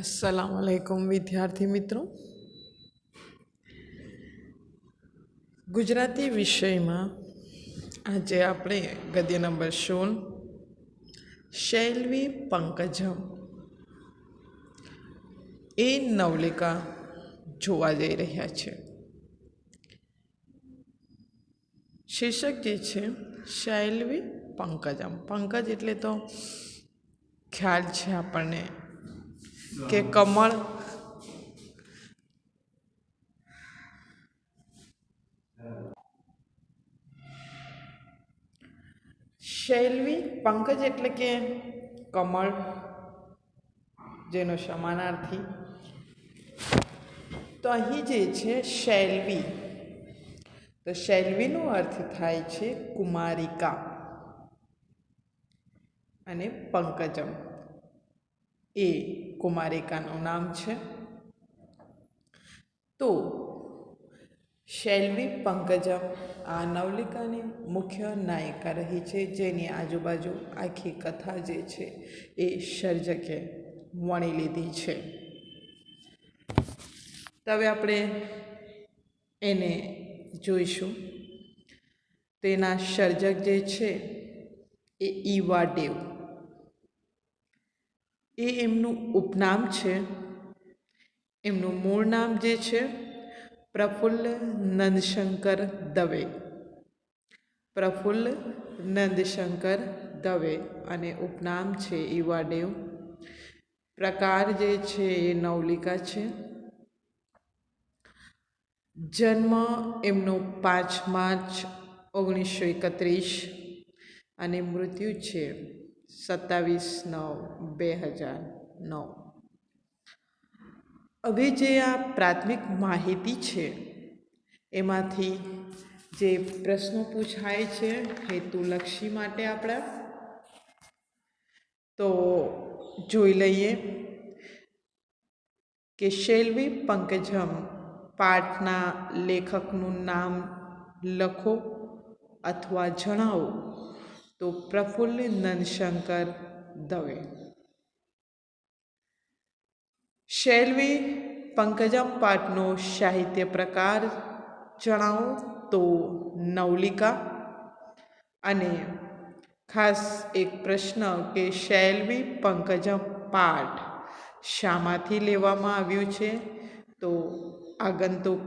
અસલામ આલેકુમ વિદ્યાર્થી મિત્રો. ગુજરાતી વિષયમાં આજે આપણે ગદ્ય નંબર સોળ, શૈલવી પંકજમ. એ નવલિકા જોવા જઈ રહ્યા છે. શીર્ષક જે છે, શૈલવી પંકજમ. પંકજ એટલે તો ખ્યાલ છે આપણને. કે કમળ. શૈલવી, પંકજ એટલે કે કમળ, જેનો સમાનાર્થી. તો અહીં જે છે શૈલવી, તો શૈલવીનો અર્થ થાય છે કુમારિકા અને પંકજમ. એ કુમારિકાનું નામ છે. તો શૈલવી પંકજમ આ નવલિકાની મુખ્ય નાયિકા રહી છે, જેની આજુબાજુ આખી કથા જે છે એ સર્જકે વણી લીધી છે. તો હવે આપણે એને જોઈશું. તેના સર્જક જે છે એ ઈવા ડેવ એ એમનું ઉપનામ છે. એમનું મૂળ નામ જે છે, પ્રફુલ્લ નંદશંકર દવે. પ્રફુલ્લ નંદશંકર દવે અને ઉપનામ છે ઈવાડેવ પ્રકાર જે છે એ નવલિકા છે. જન્મ એમનો પાંચ માર્ચ ઓગણીસો એકત્રીસ અને મૃત્યુ છે. સત્તાવીસ નવ, બે હજાર નવ. હવે જે આ પ્રાથમિક માહિતી છે, એમાંથી જે પ્રશ્નો પૂછાય છે હેતુલક્ષી માટે આપણા, તો જોઈ લઈએ કે શેલ્વી પંકજમ પાઠના લેખકનું નામ લખો અથવા જણાવો. તો પ્રફુલ્લ નંદશંકર દવે. શૈલવી પંકજમ પાઠનો સાહિત્ય પ્રકાર જણાવો તો નવલિકા અને ખાસ એક પ્રશ્ન કે શૈલવી પંકજમ પાઠ શામાંથી લેવામાં આવ્યું છે? તો આગંતુક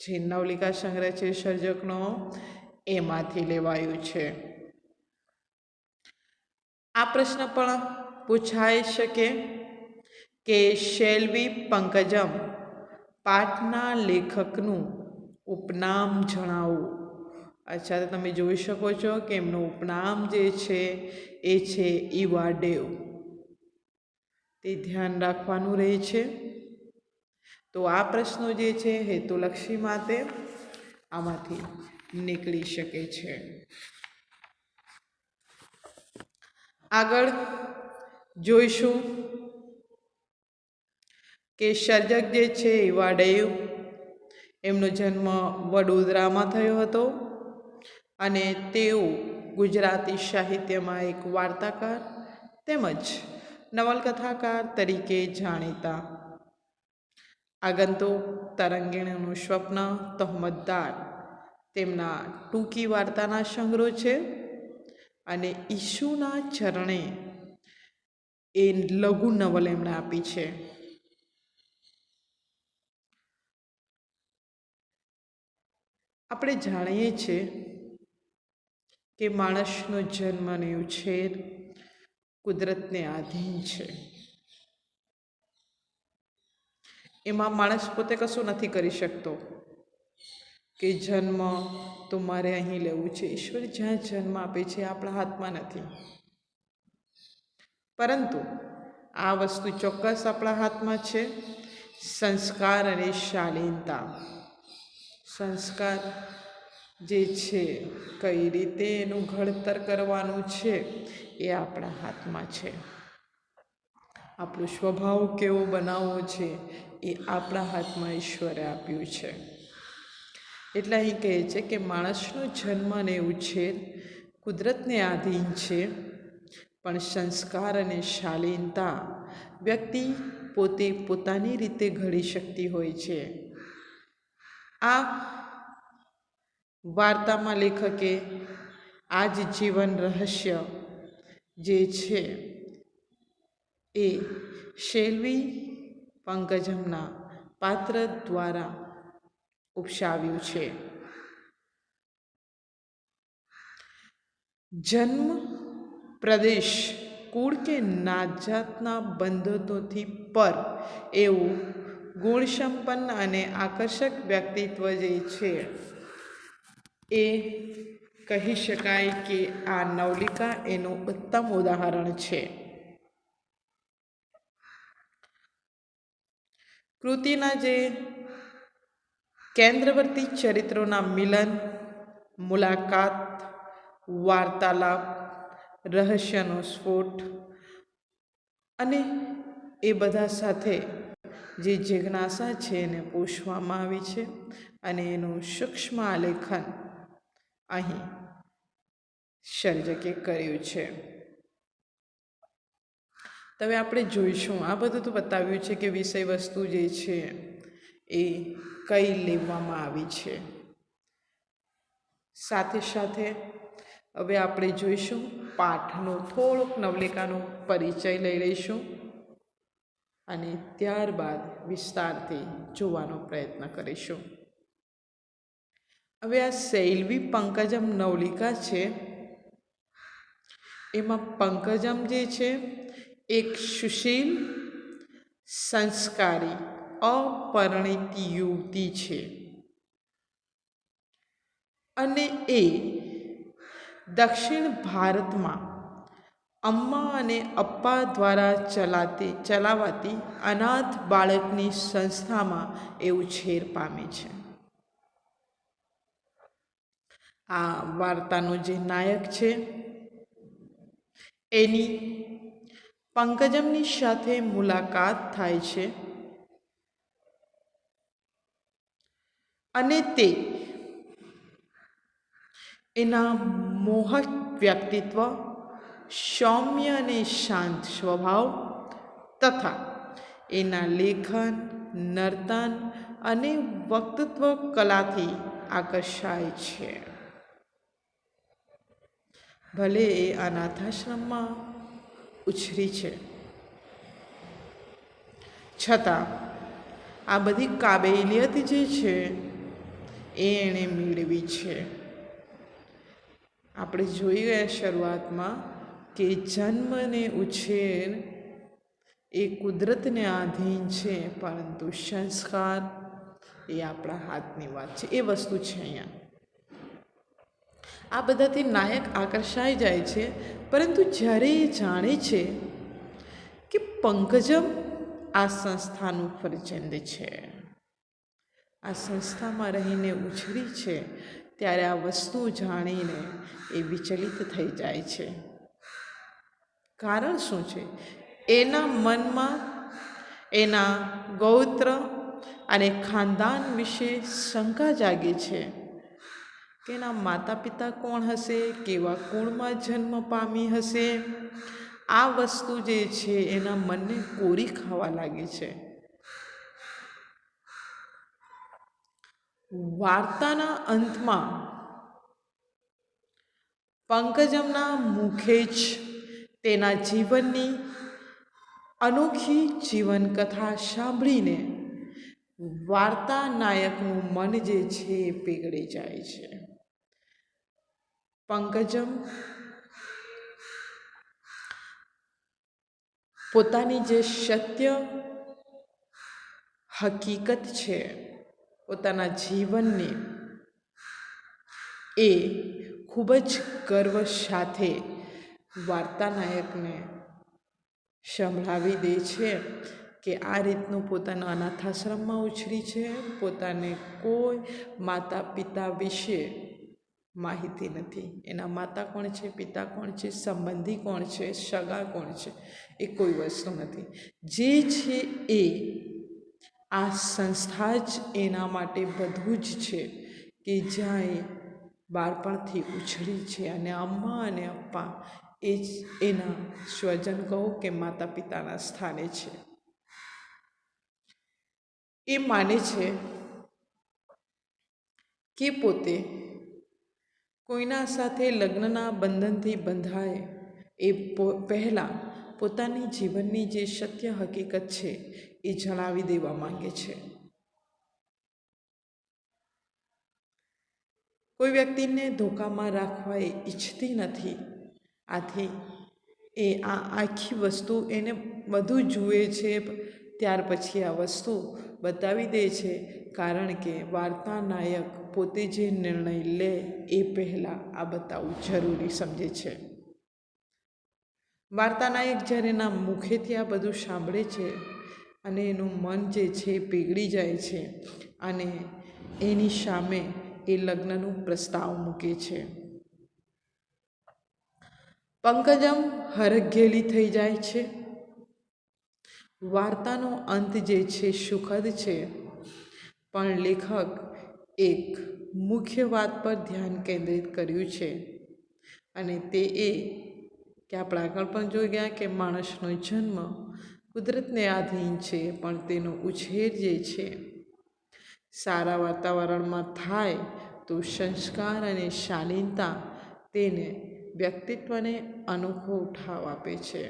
જે નવલિકા સંગ્રહ છે, સર્જકનો, એમાંથી લેવાયું છે. આ પ્રશ્ન પણ પૂછાઈ શકે કે શૈલવી પંકજમ પાઠના લેખકનું ઉપનામ જણાવો. અચ્છા, તો તમે જોઈ શકો છો કે એમનું ઉપનામ જે છે, એ છે ઈવાડેવ. તે ધ્યાન રાખવાનું રહે છે. તો આ પ્રશ્નો જે છે, હેતુલક્ષી માટે આમાંથી નીકળી શકે છે. આગળ જોઈશું કે સર્જક જે છે વાડેવ એમનો જન્મ વડોદરામાં થયો હતો અને તેઓ ગુજરાતી સાહિત્યમાં એક વાર્તાકાર તેમજ નવલકથાકાર તરીકે જાણીતા. આગંતુક તરંગીણીનું સ્વપ્ન તહમતદાર તેમના ટૂંકી વાર્તાના સંગ્રહ છે. અને ઈશુના ચરણે એ લઘુ નવલ એમણે આપી છે. આપણે જાણીએ છીએ કે માણસનો જન્મ અને ઉછેર કુદરતને આધીન છે. એમાં માણસ પોતે કશું નથી કરી શકતો. કે જન્મ તો મારે અહીં લેવું છે. ઈશ્વર જ્યાં જન્મ આપે છે, આપણા હાથમાં નથી. પરંતુ આ વસ્તુ ચોક્કસ આપણા હાથમાં છે. સંસ્કાર અને શાલીનતા. સંસ્કાર જે છે, કઈ રીતે એનું ઘડતર કરવાનું છે, એ આપણા હાથમાં છે. આપણો સ્વભાવ કેવો બનાવવો છે, એ આપણા હાથમાં ઈશ્વરે આપ્યું છે. એટલે અહીં કહે છે કે માણસનો જન્મ અને ઉછેર કુદરતને આધીન છે, પણ સંસ્કાર અને શાલીનતા વ્યક્તિ પોતે પોતાની રીતે ઘડી શકતી હોય છે. આ વાર્તામાં લેખકે આ જ જીવન રહસ્ય જે છે એ શેલવી પંકજમના પાત્ર દ્વારા ઉપસાવ્યું છે. જન્મ પ્રદેશ કુળ કે નાજાતના બંધનોથી પર એવું ગુણસંપન્ન અને આકર્ષક વ્યક્તિત્વ જે છે એ કહી શકાય કે આ નવલિકા એનું ઉત્તમ ઉદાહરણ છે. કૃતિના જે કેન્દ્રવર્તી ચરિત્રોના મિલન, મુલાકાત, વાર્તાલાપ, રહસ્યનો સ્ફોટ અને એ બધા સાથે જે જિજ્ઞાસા છે એને પોષવામાં આવી છે અને એનું સૂક્ષ્મ આલેખન અહીં સર્જકે કર્યું છે. તમે આપણે જોઈશું, આ બધું તો બતાવ્યું છે કે વિષય વસ્તુ જે છે એ કઈ લેવામાં આવી છે? સાથે સાથે હવે આપણે જોઈશું પાઠનો થોડોક નવલિકાનો પરિચય લઈ લઈશું અને ત્યારબાદ વિસ્તારથી જોવાનો પ્રયત્ન કરીશું. હવે આ શૈલવી પંકજમ નવલિકા છે. એમાં પંકજમ જે છે, એક સુશીલ સંસ્કારી અપરિણિત યુવતી છે. અને એ દક્ષિણ ભારતમાં અમ્મા અને અપ્પા દ્વારા ચલાતી, ચલાવાતી અનાથ બાળકની સંસ્થામાં એવું છેર પામે છે. આ વાર્તાનો જે નાયક છે, એની પંકજમની સાથે મુલાકાત થાય છે. અને તે એના મોહક વ્યક્તિત્વ, સૌમ્ય અને શાંત સ્વભાવ તથા એના લેખન, નર્તન અને વક્તૃત્વ કલાથી આકર્ષાય છે. ભલે એ અનાથાશ્રમમાં ઉછરી છે. છતાં આ બધી કાબેલિયત જે છે એ એણે મેળવી છે. આપણે જોઈ ગયા શરૂઆતમાં કે જન્મને ઉછેર એ કુદરતને આધીન છે, પરંતુ સંસ્કાર એ આપણા હાથની વાત છે. એ વસ્તુ છે અહીંયા. આ બધાથી નાયક આકર્ષાઈ જાય છે, પરંતુ જ્યારે એ જાણે છે કે પંકજમ આ સંસ્થાનું ફરજંદ છે. આ સંસ્થામાં રહીને ઉછરી છે, ત્યારે આ વસ્તુ જાણીને એ વિચલિત થઈ જાય છે. કારણ શું છે? એના મનમાં એના ગૌત્ર અને ખાનદાન વિશે શંકા જાગે છે કે એના માતા પિતા કોણ હશે, કેવા કુળમાં જન્મ પામી હશે? આ વસ્તુ જે છે, એના મનને કોરી ખાવા લાગે છે. વાર્તાના અંતમાં પંકજમના મુખે જ તેના જીવનની અનોખી જીવનકથા સાંભળીને વાર્તા નાયકનું મન જે છે એ પીગળી જાય છે. પંકજમ પોતાની જે સત્ય હકીકત છે પોતાના જીવનને એ ખૂબ જ ગર્વ સાથે વાર્તાનાયકને સંભળાવી દે છે કે આ રીતનું પોતાના અનાથાશ્રમમાં ઉછરી છે. પોતાને કોઈ માતા પિતા વિશે માહિતી નથી. એના માતા કોણ છે? પિતા કોણ છે? સંબંધી કોણ છે? સગા કોણ છે? એ કોઈ વસ્તુ નથી. જે છે એ આ સંસ્થા જ એના માટે બધું જ છે કે જ્યાં એ બાળપણથી ઉછળી છે. અને અમ્મા અને અપ્પા એ જ એના સ્વજન કહો કે માતા પિતાના સ્થાને છે. એ માને છે કે પોતે કોઈના સાથે લગ્નના બંધનથી બંધાય એ પહેલાં પોતાની જીવનની જે સત્ય હકીકત છે, એ જણાવી દેવા માંગે છે. કોઈ વ્યક્તિને ધોકામાં રાખવા એ ઈચ્છતી નથી. આથી એ આ આખી વસ્તુ એને બધું જુએ છે, ત્યાર પછી આ વસ્તુ બતાવી દે છે, કારણ કે વાર્તા નાયક પોતે જે નિર્ણય લે એ પહેલાં આ બતાવવું જરૂરી સમજે છે. વાર્તા નાયક જ્યારે એના મુખેથી આ બધું સાંભળે છે અને એનું મન જે છે એ પીગળી જાય છે અને એની સામે એ લગ્નનું પ્રસ્તાવ મૂકે છે. પંકજમ હરઘેલી થઈ જાય છે. વાર્તાનો અંત જે છે સુખદ છે. પણ લેખક એક મુખ્ય વાત પર ધ્યાન કેન્દ્રિત કર્યું છે અને તે એ કે આપણે આગળ પણ જોઈ ગયા કે માણસનો જન્મ કુદરતને આધીન છે, પણ તેનો ઉછેર જે છે, સારા વાતાવરણમાં થાય તો સંસ્કાર અને શાલીનતા તેને વ્યક્તિત્વને અનોખો ઠાવ આપે છે.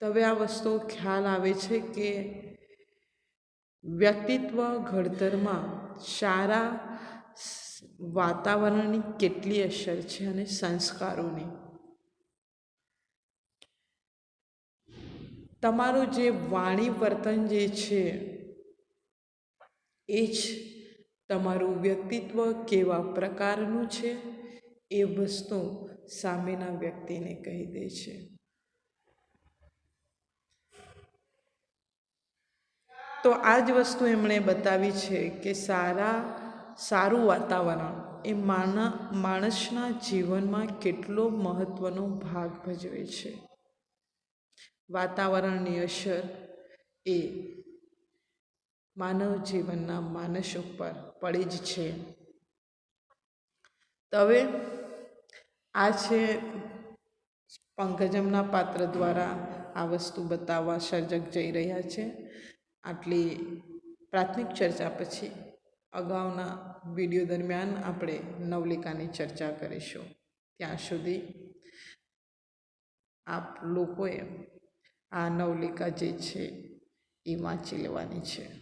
તવે આ વસ્તુઓ ખ્યાલ આવે છે કે વ્યક્તિત્વ ઘડતરમાં સારા વાતાવરણની કેટલી અસર છે અને સંસ્કારોની. તમારું જે વાણી વર્તન જે છે, એ જ તમારું વ્યક્તિત્વ કેવા પ્રકારનું છે, એ વસ્તુ સામેના વ્યક્તિને કહી દે છે. તો આ જ વસ્તુ એમણે બતાવી છે કે સારા, સારું વાતાવરણ એ માના, માણસના જીવનમાં કેટલો મહત્ત્વનો ભાગ ભજવે છે. વાતાવરણની અસર એ માનવ જીવનના માનસ ઉપર પડી જ છે. તો હવે આ છે પંકજમના પાત્ર દ્વારા આ વસ્તુ બતાવવા સર્જક જઈ રહ્યા છે. આટલી પ્રાથમિક ચર્ચા પછી અગાઉના વીડિયો દરમિયાન આપણે નવલિકાની ચર્ચા કરીશું. ત્યાં સુધી આપ લોકોએ આ નવલિકા જે છે એ વાંચી લેવાની છે.